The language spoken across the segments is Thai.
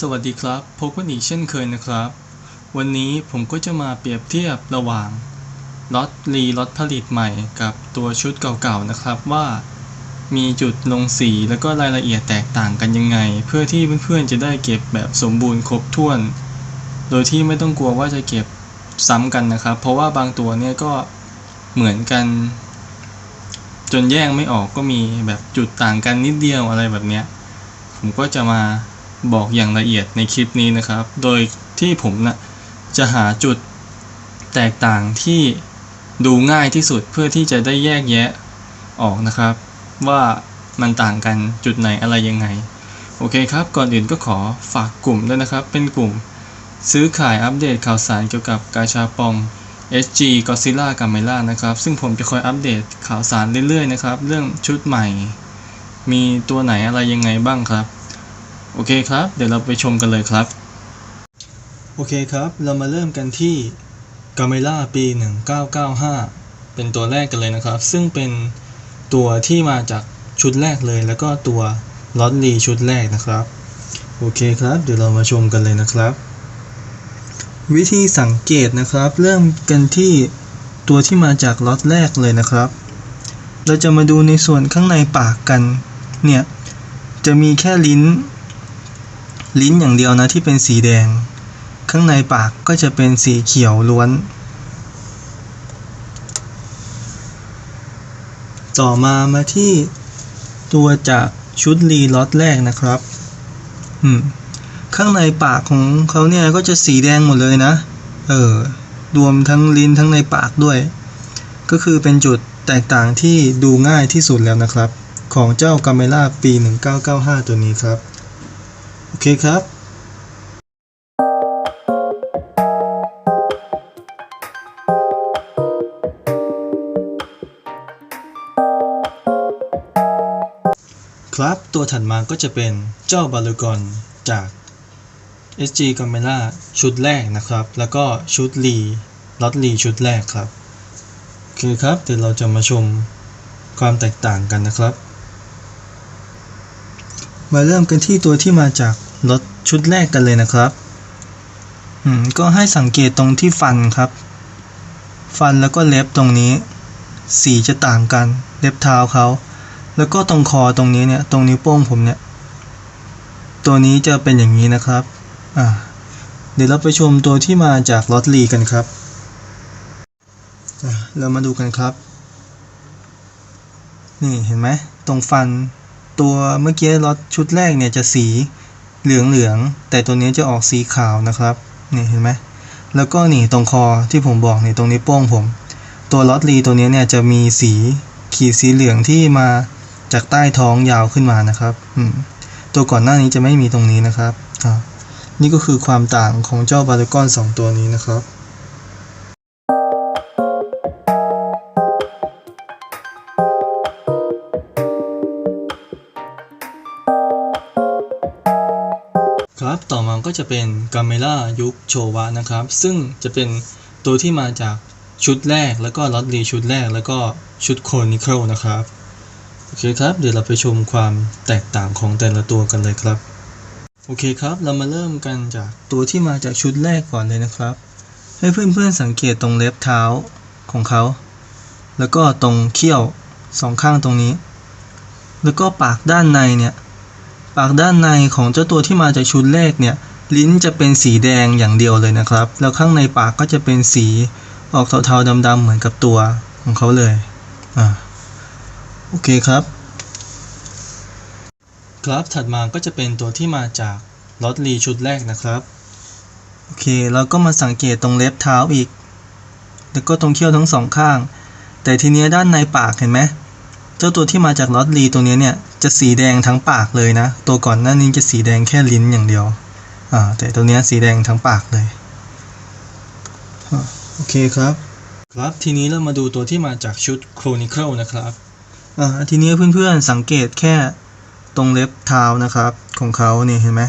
สวัสดีครับพบกันอีกเช่นเคยนะครับ วันนี้ผมก็จะมาเปรียบเทียบระหว่างล็อตรีล็อตผลิตใหม่กับตัวชุดเก่าๆนะครับว่า มีจุดลงสีแล้วก็รายละเอียดแตกต่างกันยังไง เพื่อที่เพื่อนๆจะได้เก็บแบบสมบูรณ์ครบถ้วน โดยที่ไม่ต้องกลัวว่าจะเก็บซ้ำกันนะครับ เพราะว่าบางตัวเนี่ยก็เหมือนกัน จนแยกไม่ออกก็มีแบบจุดต่างกันนิดเดียวอะไรแบบเนี้ยผมก็จะมา บอกอย่างละเอียดในคลิปนี้นะครับ โดยที่ผมนะจะหาจุดแตกต่างที่ดูง่ายที่สุดเพื่อที่จะได้แยกแยะออกนะครับ ว่ามันต่างกันจุดไหนอะไรยังไง โอเคครับ ก่อนอื่นก็ขอฝากกลุ่มด้วยนะครับ เป็นกลุ่มซื้อขายอัปเดตข่าวสารเกี่ยวกับกาชาปอง SG Godzilla g a m e l a นะครับ ซึ่งผมจะคอยอัปเดตข่าวสารเรื่อยๆนะครับ เรื่องชุดใหม่ มีตัวไหนอะไรยังไงบ้างครับ โอเคครับ เดี๋ยวเราไปชมกันเลยครับ โอเคครับ เรามาเริ่มกันที่ g a m e l a ปี 1995 เป็นตัวแรกกันเลยนะครับ ซึ่งเป็นตัวที่มาจากชุดแรกเลย แล้วก็ตัวลอตลีชุดแรกนะครับ โอเคครับ เดี๋ยวเรามาชมกันเลยนะครับ วิธีสังเกตนะครับ เริ่มกันที่ตัวที่มาจากล็อตแรกเลยนะครับ เราจะมาดูในส่วนข้างในปากกัน เนี่ย จะมีแค่ลิ้น ลิ้นอย่างเดียวนะที่เป็นสีแดง ข้างในปากก็จะเป็นสีเขียวล้วน ต่อมามาที่ตัวจากชุดรีล็อตแรกนะครับ อืม ข้างในปากของเขาเนี่ยก็จะสีแดงหมดเลยนะ เออ รวมทั้งลิ้นทั้งในปากด้วย ก็คือเป็นจุดแตกต่างที่ดูง่ายที่สุดแล้วนะครับ ของเจ้ากาเมล่าปี 1995 ตัวนี้ครับ เคครับครับตัวถัดมาก็จะเป็นเจ้าบาลูกอนจาก SG g a m e l a ชุดแรกนะครับ แล้วก็ชุดรีล็อตรีชุดแรกครับ โอเคครับเดี๋ยวเราจะมาชมความแตกต่างกันนะครับ มาเริ่มกันที่ตัวที่มาจาก รถชุดแรกกันเลยนะครับอืมก็ให้สังเกตตรงที่ฟันครับ ฟันแล้วก็เล็บตรงนี้ สีจะต่างกัน เล็บเท้าเขา แล้วก็ตรงคอตรงนี้เนี่ย ตรงนิ้วโป้งผมเนี่ย ตัวนี้จะเป็นอย่างนี้นะครับ อ่า เดี๋ยวเราไปชมตัวที่มาจากลอตลีกันครับอะเรามาดูกันครับ นี่เห็นไหม ตรงฟันตัวเมื่อกี้ล็อตชุดแรกเนี่ยจะสี เหลืองเหลืองแต่ตัวนี้จะออกสีขาวนะครับนี่เห็นไหมแล้วก็นี่ตรงคอที่ผมบอกนี่ตรงนี้โป้งผม ตัวล็อตลีตัวนี้เนี่ยจะมีสีขีดสีเหลืองที่มาจากใต้ท้องยาวขึ้นมานะครับตัวก่อนหน้านี้จะไม่มีตรงนี้นะครับนี่ก็คือความต่างของเจ้าบาร์กอนสองตัวนี้นะครับ ครับต่อมาก็จะเป็นกาเมล่ายุคโชวะนะครับ ซึ่งจะเป็นตัวที่มาจากชุดแรกแล้วก็ลอตลีชุดแรกแล้วก็ชุดโคนิเคิลนะครับ โอเคครับ เดี๋ยวเราไปชมความแตกต่างของแต่ละตัวกันเลยครับ โอเคครับเรามาเริ่มกันจากตัวที่มาจากชุดแรกก่อนเลยนะครับ ให้เพื่อนๆสังเกตตรงเล็บเท้าของเขา แล้วก็ตรงเขี้ยวสองข้างตรงนี้ แล้วก็ปากด้านในเนี่ย ปากด้านในของเจ้าตัวที่มาจากชุดแรกเนี่ย ลิ้นจะเป็นสีแดงอย่างเดียวเลยนะครับ แล้วข้างในปากก็จะเป็นสีออกเทาๆดำๆเหมือนกับตัวของเขาเลยอ่าโอเคครับครับถัดมาก็จะเป็นตัวที่มาจากลอตลีชุดแรกนะครับ โอเคแล้วก็มาสังเกตตรงเล็บเท้าอีก แล้วก็ตรงเขี้ยวทั้งสองข้าง แต่ทีนี้ด้านในปากเห็นไหม เจ้าตัวที่มาจากลอตลีตัวนี้เนี่ยจะสีแดงทั้งปากเลยนะ ตัวก่อนหน้านี้จะสีแดงแค่ลิ้นอย่างเดียวอ่าแต่ตัวนี้สีแดงทั้งปากเลยอโอเคครับ ครับทีนี้เรามาดูตัวที่มาจากชุด Chronicle นะครับอ่าทีนี้เพื่อนๆสังเกตแค่ตรงเล็บเท้านะครับของเขาเนี่ยเห็นไหม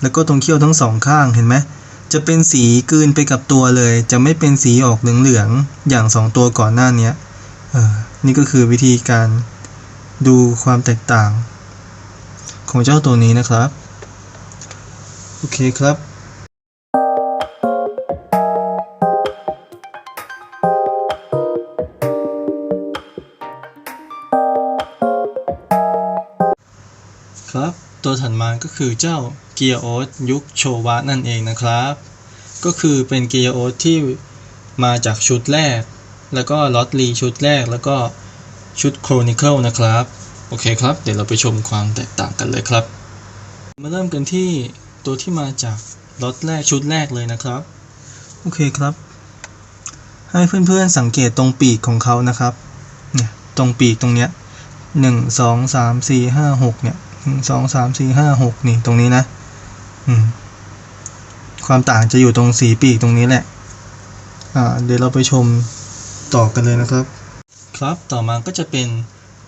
แล้วก็ตรงเขี้ยวทั้งสองข้างเห็นไหมจะเป็นสีกลืนไปกับตัวเลย จะไม่เป็นสีออกเหลืองๆอย่างสองตัวก่อนหน้านี้เออ นี่ก็คือวิธีการดูความแตกต่าง ของเจ้าตัวนี้นะครับ โอเคครับครับตัวถัดมาก็คือเจ้าเกียร์โอ๊ตยุคโชวะนั่นเองนะครับ ก็คือเป็นเกียร์โอ๊ตที่มาจากชุดแรก แล้วก็ลอตลีชุดแรก แล้วก็ชุดโครนิเคิลนะครับ โอเคครับ เดี๋ยวเราไปชมความแตกต่างกันเลยครับ มาเริ่มกันที่ตัวที่มาจากลอตแรกชุดแรกเลยนะครับ โอเคครับ ให้เพื่อนๆสังเกตตรงปีกของเขานะครับ เนี่ยตรงปีกตรงเนี้ยหนึ่งสองสามสี่ห้าหกเนี่ยหนึ่งสองสามสี่ห้าหกนี่ตรงนี้นะ อืม ความต่างจะอยู่ตรงสีปีกตรงนี้แหละ อ่า เดี๋ยวเราไปชม ต่อกันเลยนะครับ ครับต่อมาก็จะเป็น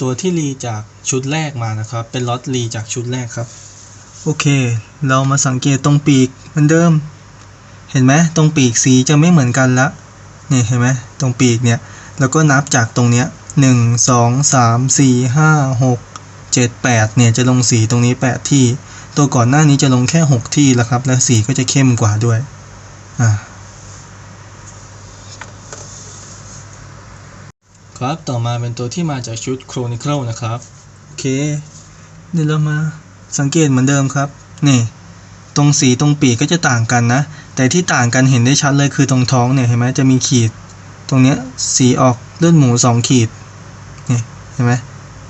ตัวที่รีจากชุดแรกมานะครับ เป็นล็อตรีจากชุดแรกครับ โอเค เรามาสังเกตตรงปีกเหมือนเดิม เห็นไหมตรงปีกสีจะไม่เหมือนกันละนี่เห็นไหมตรงปีกเนี่ยแล้วก็นับจากตรงเนี้ยหนึ่งสองสามสี่ห้าหกเจ็ดแปดเนี่ยจะลงสีตรงนี้แปดที่ ตัวก่อนหน้านี้จะลงแค่หกที่แล้วครับ และสีก็จะเข้มกว่าด้วยอ่า ครับ ต่อมาเป็นตัวที่มาจากชุด Chronicle นะครับ โอเค เดี๋ยวเรามาสังเกตเหมือนเดิมครับ นี่ ตรงสีตรงปีกก็จะต่างกันนะ แต่ที่ต่างกันเห็นได้ชัดเลยคือตรงท้องเนี่ยเห็นไหมจะมีขีด ตรงเนี้ยสีออกเลือดหมูสองขีด นี่เห็นไหม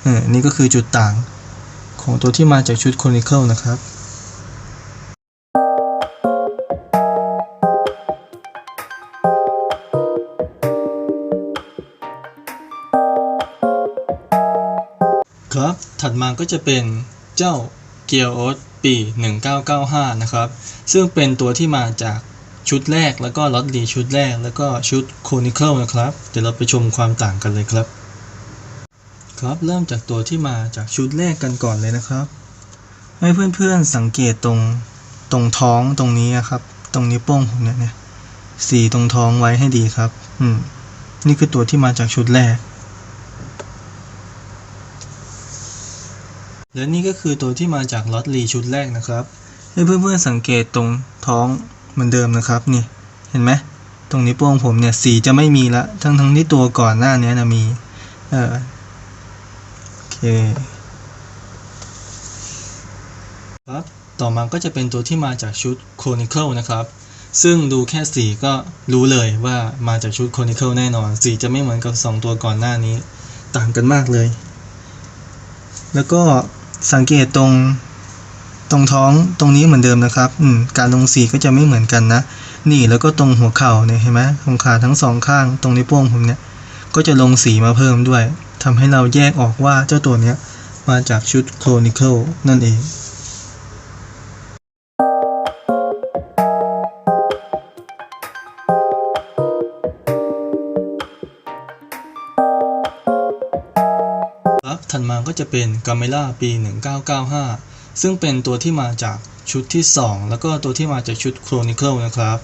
เออนี่ก็คือจุดต่างของตัวที่มาจากชุด Chronicle นะครับ มาก็จะเป็นเจ้าเกียร์โอสปี 1995 นะครับ ซึ่งเป็นตัวที่มาจากชุดแรกแล้วก็ล็อตดีชุดแรก แล้วก็ชุดโคนิเคิลนะครับ เดี๋ยวเราไปชมความต่างกันเลยครับ ครับเริ่มจากตัวที่มาจากชุดแรกกันก่อนเลยนะครับ ให้เพื่อนๆสังเกตตรงตรงท้องตรงนี้นะครับ ตรงนิ้วโป้งผมเนี่ยเนี่ยสีตรงท้องไว้ให้ดีครับ อืม นี่คือตัวที่มาจากชุดแรก และนี่ก็คือตัวที่มาจากล็อตลีชุดแรกนะครับ ให้เพื่อนๆสังเกตตรงท้องเหมือนเดิมนะครับนี่เห็นไหมตรงนี้โป้งผมเนี่ยสีจะไม่มีละทั้งทั้งที่ตัวก่อนหน้านี้นะมีเออโอเคครับต่อมาก็จะเป็นตัวที่มาจากชุด Chronicle นะครับ ซึ่งดูแค่สีก็รู้เลยว่ามาจากชุด Chronicle แน่นอน สีจะไม่เหมือนกับ 2 ตัวก่อนหน้านี้ ต่างกันมากเลย แล้วก็ สังเกตตรงตรงท้องตรงนี้เหมือนเดิมนะครับอืมการลงสีก็จะไม่เหมือนกันนะ นี่แล้วก็ตรงหัวเข่าเนี่ยเห็นไหมตรงขาทั้งสองข้าง ตรงนิ้วโป้งผมเนี่ย ก็จะลงสีมาเพิ่มด้วยทำให้เราแยกออกว่าเจ้าตัวเนี้ยมาจากชุดโครนิเคิลนั่นเอง ถัดมาก็จะเป็นกาเมล่าปี 1995 ซึ่งเป็นตัวที่มาจากชุดที่ 2 แล้วก็ตัวที่มาจากชุด Chronicle นะครับ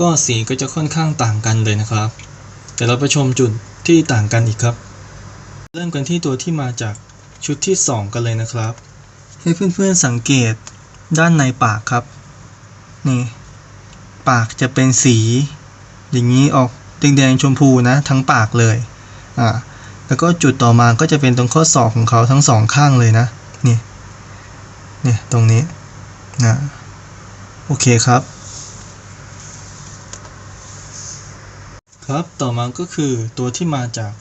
ก็สีก็จะค่อนข้างต่างกันเลยนะครับ เดี๋ยวเราไปชมจุดที่ต่างกันอีกครับ เริ่มกันที่ตัวที่มาจากชุดที่ 2 กันเลยนะครับ ให้เพื่อนๆสังเกตด้านในปากครับ นี่ ปากจะเป็นสี อย่างนี้ออกแดงๆชมพูนะ ทั้งปากเลย อ่า แล้วก็จุดต่อมาก็จะเป็นตรงข้อศอกของเขาทั้งสองข้างเลยนะนี่นี่ตรงนี้นะโอเคครับ ครับต่อมาก็คือตัวที่มาจาก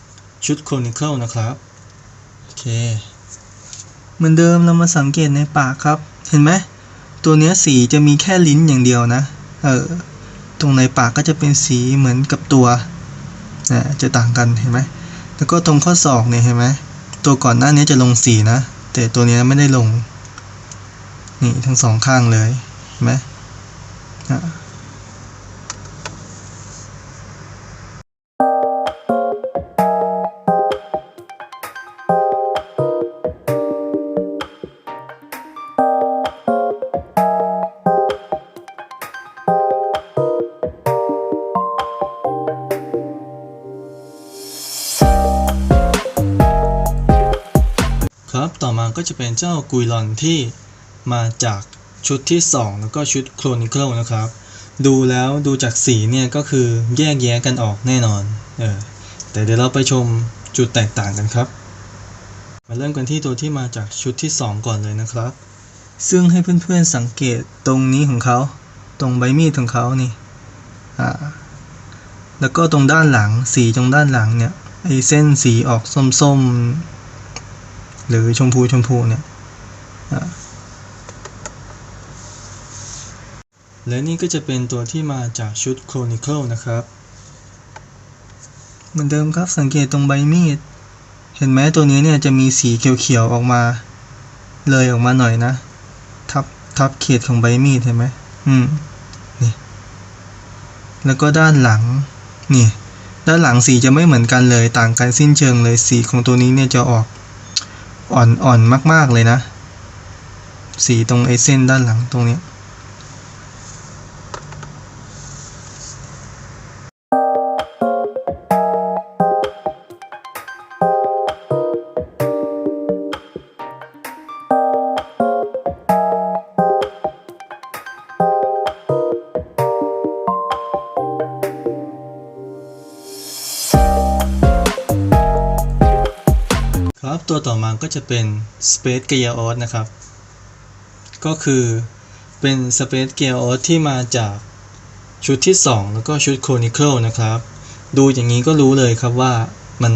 ชุด Chronicle นะครับโอเคเหมือนเดิมเรามาสังเกตในปากครับ เห็นไหมตัวเนี้ยสีจะมีแค่ลิ้นอย่างเดียวนะเออตรงในปากก็จะเป็นสีเหมือนกับตัวนะจะต่างกันเห็นไหม แล้วก็ตรงข้อศอกเนี่ยเห็นไหมตัวก่อนหน้านี้จะลงสีนะ แต่ตัวนี้ไม่ได้ลง นี่ทั้งสองข้างเลยเห็นไหม ก็จะเป็นเจ้ากุยลอนที่มาจากชุดที่ 2 แล้วก็ชุด Chronicle นะครับ ดูแล้วดูจากสีเนี่ยก็คือแยกแยะกันออกแน่นอนเออแต่เดี๋ยวเราไปชมจุดแตกต่างกันครับ มาเริ่มกันที่ตัวที่มาจากชุดที่ 2 ก่อนเลยนะครับ ซึ่งให้เพื่อนๆสังเกตตรงนี้ของเขาตรงใบมีดของเขานี่อ่าแล้วก็ตรงด้านหลังสีตรงด้านหลังเนี่ยไอเส้นสีออกส้มๆ หรือชมพูชมพูเนี่ยและนี่ก็จะเป็นตัวที่มาจากชุด Chronicle นะครับ เหมือนเดิมครับสังเกตตรงใบมีด เห็นไหมตัวนี้เนี่ยจะมีสีเขียวๆออกมา เลยออกมาหน่อยนะ ทับทับเขตของใบมีดเห็นไหมอืมนี่แล้วก็ด้านหลัง นี่ ด้านหลังสีจะไม่เหมือนกันเลยต่างกันสิ้นเชิงเลยสีของตัวนี้เนี่ยจะออก อ่อนอ่อนมาก ๆ เลยนะ สีตรงไอเส้นด้านหลังตรงนี้ ตัวต่อมาก็จะเป็น Space g e a o s นะครับ ก็คือเป็น Space g e a o s ที่มาจากชุดที่ 2 แล้วก็ชุด Chronicle นะครับ ดูอย่างนี้ก็รู้เลยครับว่ามัน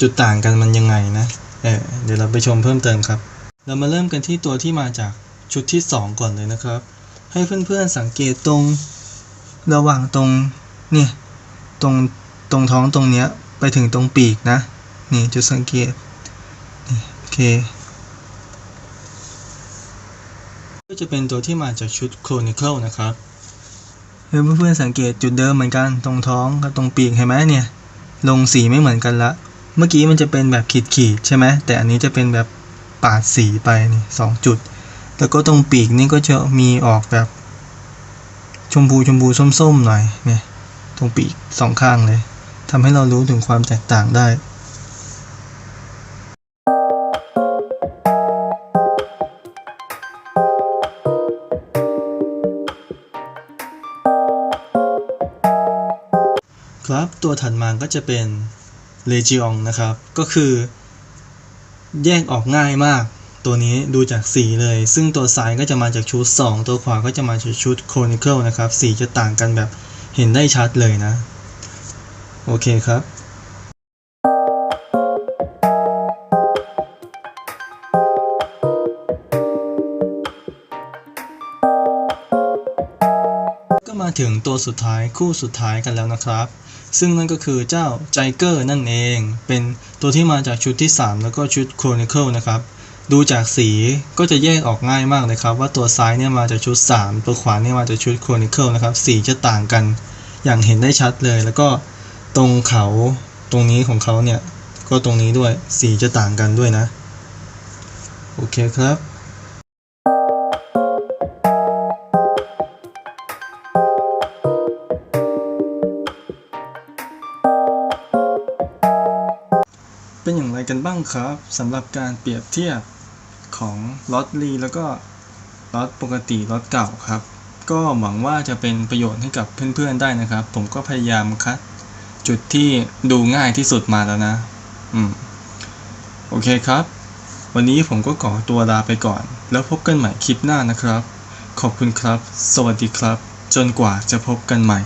จุดต่างกันมันยังไงนะเออเดี๋ยวเราไปชมเพิ่มเติมครับ เรามาเริ่มกันที่ตัวที่มาจากชุดที่ 2 ก่อนเลยนะครับ ให้เพื่อนๆสังเกตตรงระหว่างตรงเนี่ยตรงตรงท้องตรงเนี้ยไปถึงตรงปีกนะ นี่จุดสังเกต เคก็จะเป็นตัวที่มาจากชุด Chronicle นะครับเพื่อนๆสังเกตจุดเดิมเหมือนกันตรงท้องกับตรงปีกเห็นไหมเนี่ย ลงสีไม่เหมือนกันละ เมื่อกี้มันจะเป็นแบบขีดๆใช่ไหมแต่อันนี้จะเป็นแบบปาดสีไปนี่สองจุด แล้วก็ตรงปีกนี่ก็จะมีออกแบบ ชมพูชมพูส้มๆหน่อยเนี่ยตรงปีกสองข้างเลยทำให้เรารู้ถึงความแตกต่างได้ ครับตัวถัดมาก็จะเป็น Legion นะครับ ก็คือ แยกออกง่ายมาก ตัวนี้ดูจากสีเลย ซึ่งตัวซ้ายก็จะมาจากชุด 2 ตัวขวาก็จะมาจากชุด Chronicle นะครับ สีจะต่างกันแบบเห็นได้ชัดเลยนะ โอเคครับก็มาถึงตัวสุดท้ายคู่สุดท้ายกันแล้วนะครับ ซึ่งนั่นก็คือเจ้าไจเกอร์นั่นเอง เป็นตัวที่มาจากชุดที่ 3 แล้วก็ชุด Chronicle นะครับ ดูจากสีก็จะแยกออกง่ายมากเลยครับ ว่าตัวซ้ายเนี่ยมาจากชุด 3 ตัวขวาเนี่ยมาจากชุด Chronicle นะครับสีจะต่างกันอย่างเห็นได้ชัดเลย แล้วก็ตรงเขาตรงนี้ของเขาเนี่ยก็ตรงนี้ด้วยสีจะต่างกันด้วยนะ โอเคครับ ครับสำหรับการเปรียบเทียบของล็อตลีแล้วก็ล็อตปกติล็อตเก่าครับ ก็หวังว่าจะเป็นประโยชน์ให้กับเพื่อนๆได้นะครับ ผมก็พยายามคัดจุดที่ดูง่ายที่สุดมาแล้วนะ อืม โอเคครับ วันนี้ผมก็ขอตัวลาไปก่อน แล้วพบกันใหม่คลิปหน้านะครับ ขอบคุณครับ สวัสดีครับ จนกว่าจะพบกันใหม่